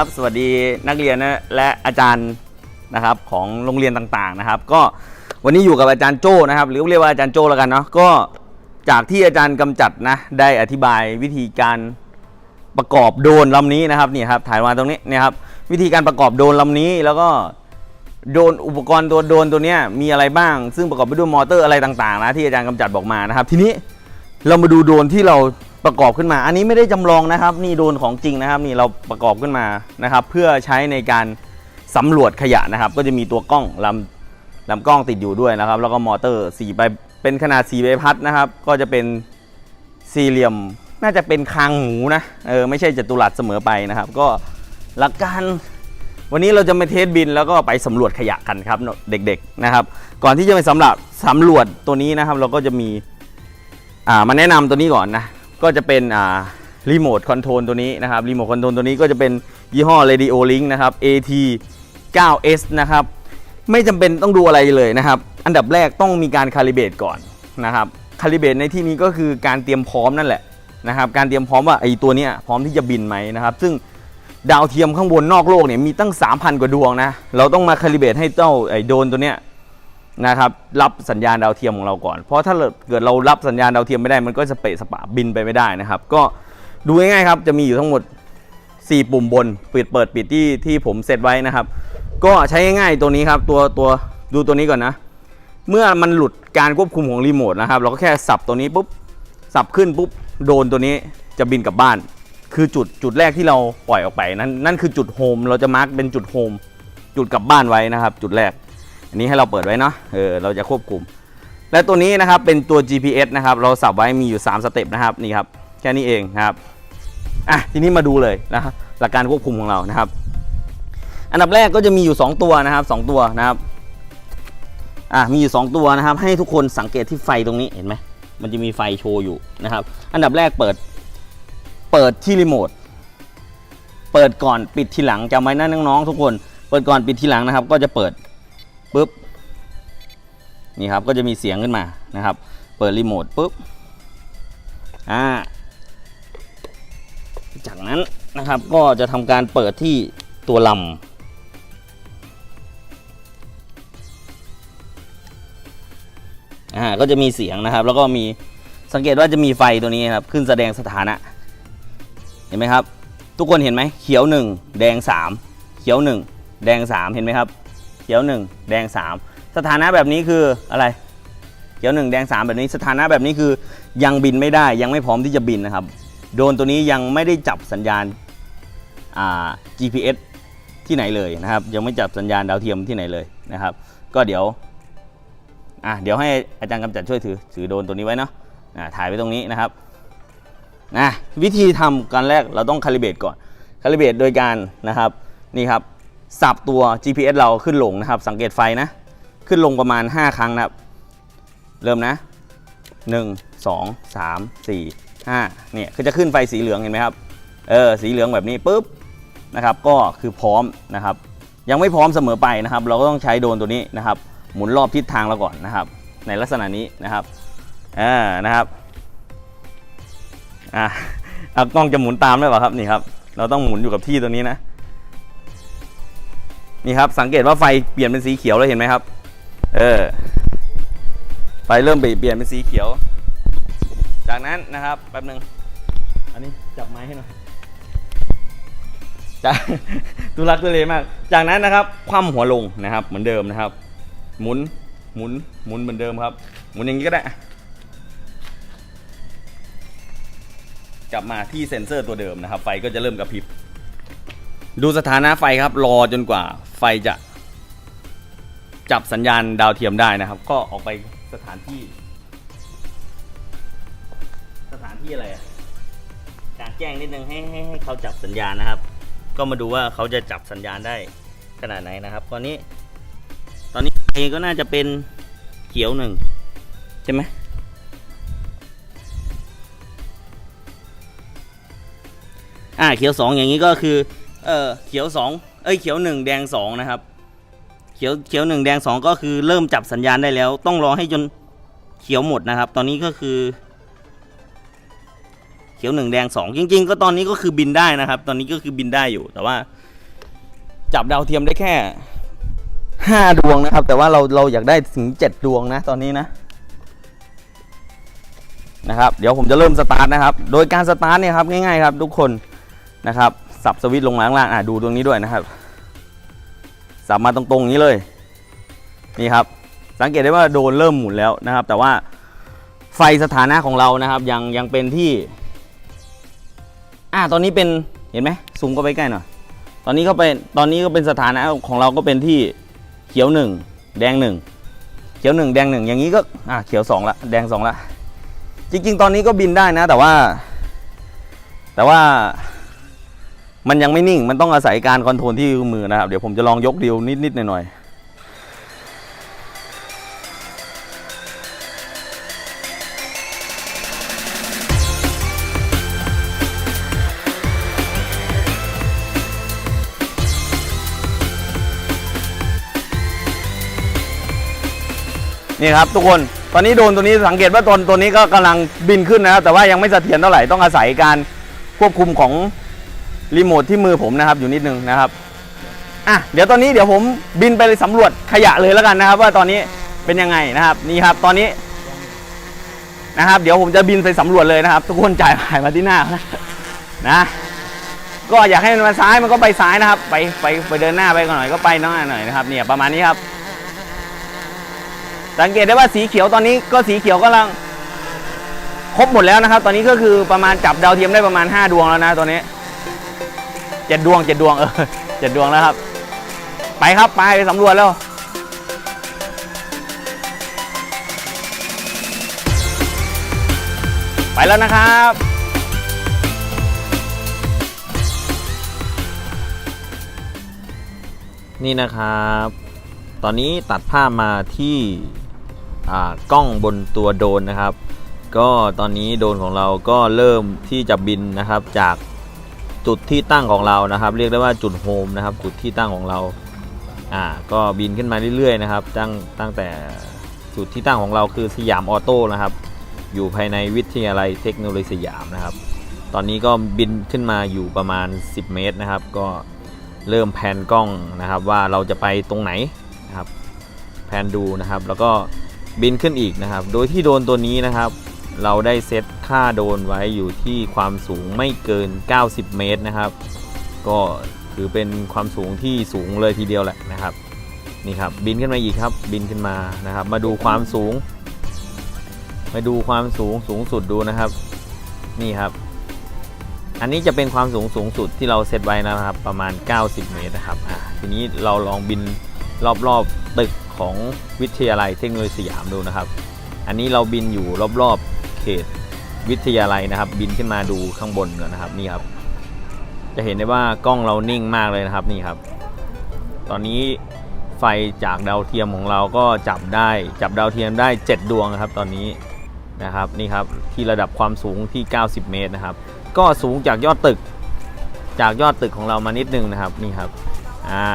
ครับ สวัสดีนักเรียนและอาจารย์นะครับของโรงเรียนต่างๆนะครับ ก็วันนี้อยู่กับอาจารย์โจ้นะครับ หรือเรียกว่าอาจารย์โจ้แล้วกันเนาะก็จากที่อาจารย์กำจัดนะได้อธิบายวิธีการประกอบโดรนลำนี้นะครับนี่ครับถ่ายมาตรงนี้นี่ยครับวิธีการประกอบโดรนลำนี้แล้วก็โดรนอุปกรณ์ตัวโดรนตัวนี้มีอะไรบ้าง ซึ่งประกอบไปด้วยมอเตอร์อะไรต่างๆนะที่อาจารย์กำจัดบอกมานะครับ ทีนี้เรามาดูโดรนที่เรา ประกอบขึ้นมา อันนี้ไม่ได้จำลองนะครับ นี่โดนของจริงนะครับ นี่เราประกอบขึ้นมานะครับ เพื่อใช้ในการสำรวจขยะนะครับ ก็จะมีตัวกล้องลำลำกล้องติดอยู่ด้วยนะครับ แล้วก็มอเตอร์สี่ใบเป็นขนาด4ใบพัดนะครับ ก็จะเป็นสี่เหลี่ยมน่าจะเป็นคางหมูนะเออไม่ใช่จัตุรัสเสมอไปนะครับ ก็หลักการวันนี้เราจะมาเทสบินแล้วก็ไปสำรวจขยะกันครับเด็กๆนะครับ ก่อนที่จะไปสำหรับสำรวจตัวนี้นะครับ เราก็จะมีอ่ามาแนะนำตัวนี้ก่อนนะ ก็จะเป็นอ่ารีโมทคอนโทรลตัวนี้นะครับรีโมทคอนโทรลตัวนี้ก็จะเป็นยี่ห้อ Radio Link นะครับ AT 9S นะครับไม่จำเป็นต้องดูอะไรเลยนะครับอันดับแรกต้องมีการคาลิเบตก่อนนะครับคาลิเบตในที่นี้ก็คือการเตรียมพร้อมนั่นแหละนะครับการเตรียมพร้อมว่าไอ้ตัวนี้พร้อมที่จะบินไหมนะครับซึ่งดาวเทียมข้างบนนอกโลกเนี่ยมีตั้ง 3,000 กว่าดวงนะเราต้องมาคาลิเบตให้เจ้าไอ้โดนตัวเนี้ย นะครับรับสัญญาณดาวเทียมของเราก่อน เพราะถ้าเกิดเรารับสัญญาณดาวเทียมไม่ได้มันก็สเปะสปะบินไปไม่ได้นะครับ ก็ดูง่ายๆครับจะมีอยู่ทั้งหมด 4 ปุ่มบนปิดเปิดปิดที่ที่ผมเซตไว้นะครับ ก็ใช้ง่ายๆตัวนี้ครับตัวตัวดูตัวนี้ก่อนนะ เมื่อมันหลุดการควบคุมของรีโมทนะครับเราก็แค่สับตัวนี้ปุ๊บสับขึ้นปุ๊บโดนตัวนี้จะบินกลับบ้าน คือจุดจุดแรกที่เราปล่อยออกไป นั่นนั่นคือจุดโฮมเราจะมาร์กเป็นจุดโฮมจุดกลับบ้านไว้นะครับ จุดแรก อันนี้ให้เราเปิดไว้เนาะเออเราจะควบคุม และตัวนี้นะครับเป็นตัว GPS นะครับเราสับไว้มีอยู่ 3 สเต็ปนะครับนี่ครับแค่นี้เองครับอะทีนี้มาดูเลยนะครับหลักการควบคุมของเรานะครับ อันดับแรกก็จะมีอยู่ 2 ตัวนะครับ 2 ตัวนะครับอะมีอยู่ 2 ตัวนะครับ ให้ทุกคนสังเกตที่ไฟตรงนี้เห็นไหมมันจะมีไฟโชว์อยู่นะครับ อันดับแรกเปิดเปิดที่รีโมทเปิดก่อนปิดทีหลังจำไว้นะน้องๆทุกคน เปิดก่อนปิดทีหลังนะครับ ก็จะเปิด ปุ๊บนี่ครับก็จะมีเสียงขึ้นมานะครับ เปิดรีโมทปุ๊บอ่าจากนั้นนะครับก็จะทำการเปิดที่ตัวลำอ่าก็จะมีเสียงนะครับ แล้วก็มีสังเกตว่าจะมีไฟตัวนี้ครับขึ้นแสดงสถานะ เห็นไหมครับ ทุกคนเห็นไหมเขียวหนึ่งแดงสามเขียวหนึ่งแดงสามเห็นไหมครับ เขียวหนึ่งแดงสามสถานะแบบนี้คืออะไร เขียวหนึ่งแดงสามแบบนี้ สถานะแบบนี้คือยังบินไม่ได้ยังไม่พร้อมที่จะบินนะครับ โดรนตัวนี้ยังไม่ได้จับสัญญาณ GPS ที่ไหนเลยนะครับ ยังไม่จับสัญญาณดาวเทียมที่ไหนเลยนะครับ ก็เดี๋ยวอะเดี๋ยวให้อาจารย์กำจัดช่วยถือถือโดรนตัวนี้ไว้เนาะอะถ่ายไว้ตรงนี้นะครับนะวิธีทำการแรกเราต้องคาลิเบตก่อนคาลิเบตโดยการนะครับนี่ครับ สับตัว GPS เราขึ้นลงนะครับ สังเกตไฟนะ ขึ้นลงประมาณ 5 ครั้งนะครับ เริ่มนะ 1 2 3 4 5เนี่ยคือจะขึ้นไฟสีเหลืองเห็นไหมครับ เออ สีเหลืองแบบนี้ปุ๊บนะครับ ก็คือพร้อมนะครับ ยังไม่พร้อมเสมอไปนะครับ เราก็ต้องใช้โดรนตัวนี้นะครับ หมุนรอบทิศทางเราก่อนนะครับ ในลักษณะนี้นะครับอ่านะครับอ่ากล้องจะหมุนตามได้เปล่าครับนี่ครับ เราต้องหมุนอยู่กับที่ตัวนี้นะ นี่ครับสังเกตว่าไฟเปลี่ยนเป็นสีเขียวแล้วเห็นไหมครับ เออไฟเริ่มเปลี่ยนเป็นสีเขียว จากนั้นนะครับแป๊บหนึ่งอันนี้จับไม้ให้หน่อยจากตุลักตุเลมาก จากนั้นนะครับ คว่ำหัวลงนะครับ เหมือนเดิมนะครับ หมุนหมุนหมุนเหมือนเดิมครับ หมุนอย่างนี้ก็ได้ กลับมาที่เซ็นเซอร์ตัวเดิมนะครับ ไฟก็จะเริ่มกระพริบ ดูสถานะไฟครับ รอจนกว่าไฟจะ จับสัญญาณดาวเทียมได้นะครับ ก็ออกไปสถานที่ สถานที่อะไรอะกลารแจ้งนิดนึงให้ให้ให้เขาจับสัญญาณนะครับ ก็มาดูว่าเขาจะจับสัญญาณได้ขนาดไหนนะครับ ตอนนี้ ตอนนี้ไฟก็น่าจะเป็นเขียวหนึ่งใช่ไหมอ่าเขียวสองอย่างนี้ก็คือ เออเขียวสองเอ้ยเขียวหนึ่งแดงสองนะครับ เขียวเขียวหนึ่งแดงสองก็คือเริ่มจับสัญญาณได้แล้ว ต้องรอให้จนเขียวหมดนะครับ ตอนนี้ก็คือ เขียวหนึ่งแดงสองจริง ๆ ก็ตอนนี้ก็คือบินได้นะครับ ตอนนี้ก็คือบินได้อยู่ แต่ว่า จับดาวเทียมได้แค่ห้าดวงนะครับ แต่ว่าเราเราอยากได้ถึงเจ็ดดวงนะ ตอนนี้นะนะครับ เดี๋ยวผมจะเริ่มสตาร์ทนะครับ โดยการสตาร์ทเนี่ยครับง่ายๆครับ ทุกคนนะครับ สับสวิตช์ลงมาข้างล่างอะดูตรงนี้ด้วยนะครับ สับมาตรงๆนี้เลย นี่ครับ สังเกตได้ว่าโดนเริ่มหมุนแล้วนะครับ แต่ว่าไฟสถานะของเรานะครับ ยังยังเป็นที่ อ่าตอนนี้เป็นเห็นไหมซูมก็ไปใกล้หน่อยตอนนี้ก็เป็นตอนนี้ก็เป็นสถานะของเราก็เป็นที่เขียวหนึ่งแดงหนึ่งเขียวหนึ่งแดงหนึ่งอย่างนี้ก็อ่าเขียวสองละแดงสองละจริงๆ ตอนนี้ก็บินได้นะ แต่ว่า แต่ว่า มันยังไม่นิ่ง มันต้องอาศัยการคอนโทรลที่มือนะครับ เดี๋ยวผมจะลองยกดิวนิดๆหน่อยๆนี่ครับทุกคนตอนนี้โดนตัวนี้สังเกตว่าตนตัวนี้ก็กำลังบินขึ้นนะครับแต่ว่ายังไม่เสถียรเท่าไหร่ต้องอาศัยการควบคุมของ รีโมทที่มือผมนะครับอยู่นิดนึงนะครับอะเดี๋ยวตอนนี้เดี๋ยวผมบินไปสำรวจขยะเลยแล้วกันนะครับ ว่าตอนนี้เป็นยังไงนะครับนี่ครับตอนนี้นะครับ เดี๋ยวผมจะบินไปสำรวจเลยนะครับ ทุกคนจ่ายผ่านมาที่หน้านะนะก็อยากให้มันมาซ้ายมันก็ไปซ้ายนะครับ ไปไปไปเดินหน้าไปก่อนหน่อยก็ไปน้าหน่อยนะครับเนี่ยประมาณนี้ครับ สังเกตได้ว่าสีเขียวตอนนี้ก็สีเขียวกำลังครบหมดแล้วนะครับ ตอนนี้ก็คือประมาณจับดาวเทียมได้ประมาณ 5 ดวงแล้วนะตัวนี้ เจ็ดดวงเจ็ดดวงเออเจ็ดดวงแล้วครับ ไปครับไปไปสำรวจแล้วไปแล้วนะครับ นี่นะครับ ตอนนี้ตัดภาพมาที่อ่ากล้องบนตัวโดรนนะครับ ก็ตอนนี้โดรนของเราก็เริ่มที่จะบินนะครับจาก จุดที่ตั้งของเรานะครับ เรียกได้ว่าจุดโฮมนะครับ จุดที่ตั้งของเราอ่าก็บินขึ้นมาเรื่อยๆนะครับตั้งตั้งแต่จุดที่ตั้งของเราคือสยามออโต้นะครับ อยู่ภายในวิทยาลัยเทคโนโลยีสยามนะครับ ตอนนี้ก็บินขึ้นมาอยู่ประมาณ 10 เมตรนะครับ ก็เริ่มแพนกล้องนะครับ ว่าเราจะไปตรงไหนนะครับแพนดูนะครับ แล้วก็บินขึ้นอีกนะครับ โดยที่โดรนตัวนี้นะครับ เราได้เซต ค่าโดนไว้อยู่ที่ความสูงไม่เกิน 90 เมตรนะครับ ก็ถือเป็นความสูงที่สูงเลยทีเดียวแหละนะครับนี่ครับบินขึ้นมาอีกครับบินขึ้นมานะครับ มาดูความสูง มาดูความสูงสูงสุดดูนะครับ นี่ครับ อันนี้จะเป็นความสูงสูงสุดที่เราเซตไว้นะครับ ประมาณ 90 เมตรนะครับอะทีนี้เราลองบินรอบๆตึกของวิทยาลัยเทคโนโลยีสยามดูนะครับ อันนี้เราบินอยู่รอบๆเขต วิทยาลัยนะครับ บินขึ้นมาดูข้างบนก่อนนะครับนี่ครับ จะเห็นได้ว่ากล้องเรานิ่งมากเลยนะครับนี่ครับ ตอนนี้ไฟจากดาวเทียมของเราก็จับได้จับดาวเทียมได้ 7 ดวงนะครับ ตอนนี้นะครับนี่ครับที่ระดับความสูงที่ 90 เมตรนะครับ ก็สูงจากยอดตึก จากยอดตึกของเรามานิดนึงนะครับนี่ครับอ่า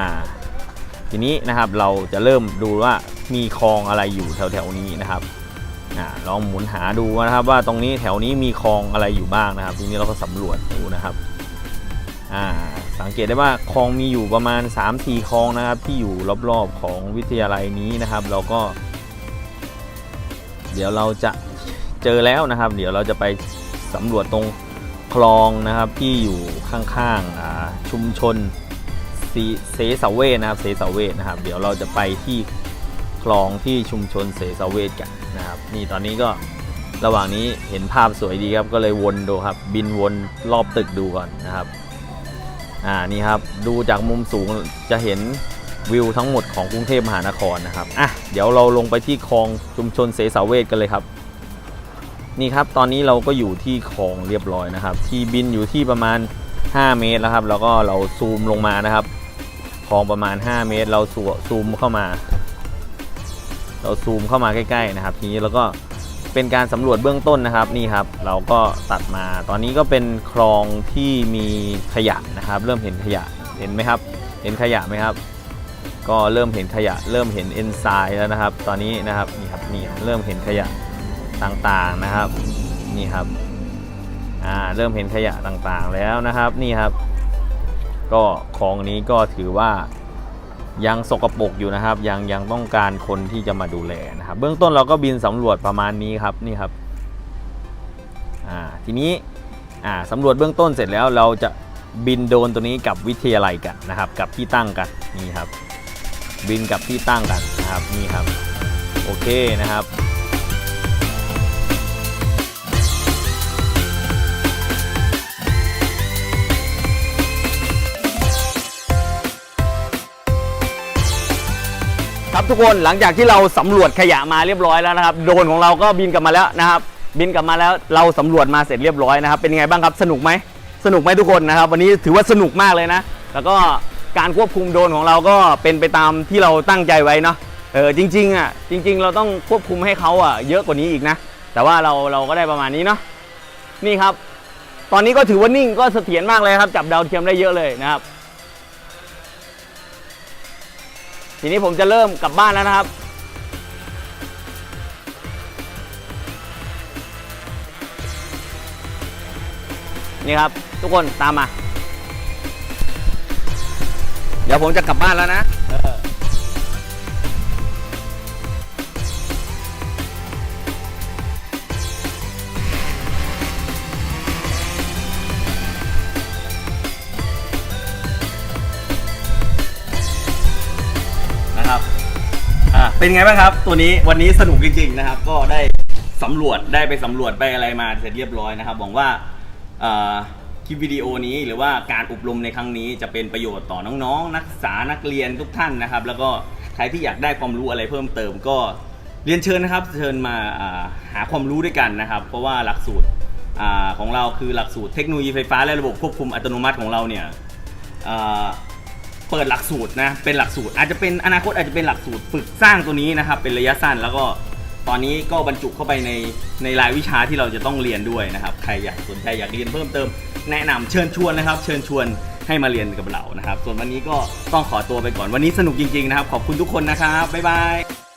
ทีนี้นะครับเราจะเริ่มดูว่ามีคลองอะไรอยู่แถวๆนี้นะครับ ลองหมุนหาดูนะครับ ว่าตรงนี้แถวนี้มีคลองอะไรอยู่บ้างนะครับทีนี้เราก็สำรวจดูนะครับสังเกตได้ว่าคลองมีอยู่ประมาณ3-4คลองนะครับ ที่อยู่รอบๆของวิทยาลัยนี้นะครับ เราก็ เดี๋ยวเราจะเจอแล้วนะครับ เดี๋ยวเราจะไปสำรวจตรงคลองนะครับที่อยู่ข้างๆชุมชนเสสาเวนะครับเสสาเวนะครับ เดี๋ยวเราจะไปที่ คลองที่ชุมชนเสสาเวทกันนะครับ นี่ตอนนี้ก็ระหว่างนี้เห็นภาพสวยดีครับก็เลยวนดูครับ บินวนรอบตึกดูก่อนนะครับอ่านี่ครับดูจากมุมสูงจะเห็นวิวทั้งหมดของกรุงเทพมหานครนะครับอะเดี๋ยวเราลงไปที่คลองชุมชนเสสาเวทกันเลยครับ นี่ครับตอนนี้เราก็อยู่ที่คลองเรียบร้อยนะครับ ที่บินอยู่ที่ประมาณ 5 เมตรแล้วครับ แล้วก็เราซูมลงมานะครับคลองประมาณ 5 เมตร เราซูมเข้ามา เราซูมเข้ามาใกล้ๆนะครับ ทีนี้เราก็เป็นการสำรวจเบื้องต้นนะครับนี่ครับ เราก็ตัดมาตอนนี้ก็เป็นคลองที่มีขยะนะครับ เริ่มเห็นขยะเห็นไหมครับ เห็นขยะไหมครับ ก็เริ่มเห็นขยะ เริ่มเห็นเอนไซม์แล้วนะครับ ตอนนี้นะครับนี่ครับนี่เริ่มเห็นขยะต่างๆนะครับนี่ครับอ่าเริ่มเห็นขยะต่างๆแล้วนะครับนี่ครับ ก็คลองนี้ก็ถือว่า ยังสกปรกอยู่นะครับ ยังยังต้องการคนที่จะมาดูแลนะครับ เบื้องต้นเราก็บินสำรวจประมาณนี้ครับนี่ครับอ่าทีนี้อ่าสำรวจเบื้องต้นเสร็จแล้วเราจะบินโดนตัวนี้กับวิทยาลัยกันนะครับ กับที่ตั้งกันนี่ครับ บินกับที่ตั้งกันนะครับนี่ครับ โอเคนะครับ ครับทุกคนหลังจากที่เราสำรวจขยะมาเรียบร้อยแล้วนะครับโดรนของเราก็บินกลับมาแล้วนะครับ บินกลับมาแล้วเราสำรวจมาเสร็จเรียบร้อยนะครับ เป็นยังไงบ้างครับสนุกไหมสนุกไหมทุกคนนะครับ วันนี้ถือว่าสนุกมากเลยนะ แล้วก็การควบคุมโดรนของเราก็เป็นไปตามที่เราตั้งใจไว้เนาะเออจริงๆอะจริง ๆ เราต้องควบคุมให้เขาอะเยอะกว่านี้อีกนะ แต่ว่าเราเราก็ได้ประมาณนี้เนาะนี่ครับ ตอนนี้ก็ถือว่านิ่งก็เสถียรมากเลยครับ จับดาวเทียมได้เยอะเลยนะครับ ทีนี้ผมจะเริ่มกลับบ้านแล้วนะครับ นี่ครับ ทุกคนตามมา เดี๋ยวผมจะกลับบ้านแล้วนะ เป็นไงบ้างครับ ตัวนี้วันนี้สนุกจริงๆนะครับ ก็ได้สำรวจได้ไปสำรวจไปอะไรมาเสร็จเรียบร้อยนะครับหวังว่าอ่าคลิปวิดีโอนี้หรือว่าการอบรมในครั้งนี้จะเป็นประโยชน์ต่อน้องๆ นักศึกษานักเรียนทุกท่านนะครับ แล้วก็ใครที่อยากได้ความรู้อะไรเพิ่มเติมก็เรียนเชิญนะครับ เชิญมาอ่าหาความรู้ด้วยกันนะครับ เพราะว่าหลักสูตรอาของเราคือหลักสูตรเทคโนโลยีไฟฟ้าและระบบควบคุมอัตโนมัติของเราเนี่ยอ่า เปิดหลักสูตรนะ เป็นหลักสูตร อาจจะเป็นอนาคตอาจจะเป็นหลักสูตรฝึกสร้างตัวนี้นะครับ เป็นระยะสั้นแล้วก็ตอนนี้ก็บรรจุเข้าไปในในรายวิชาที่เราจะต้องเรียนด้วยนะครับ ใครอยากสนใจอยากเรียนเพิ่มเติม แนะนำเชิญชวนนะครับ เชิญชวนให้มาเรียนกับเรานะครับ ส่วนวันนี้ก็ต้องขอตัวไปก่อนวันนี้สนุกจริงๆนะครับ ขอบคุณทุกคนนะครับบ๊ายบาย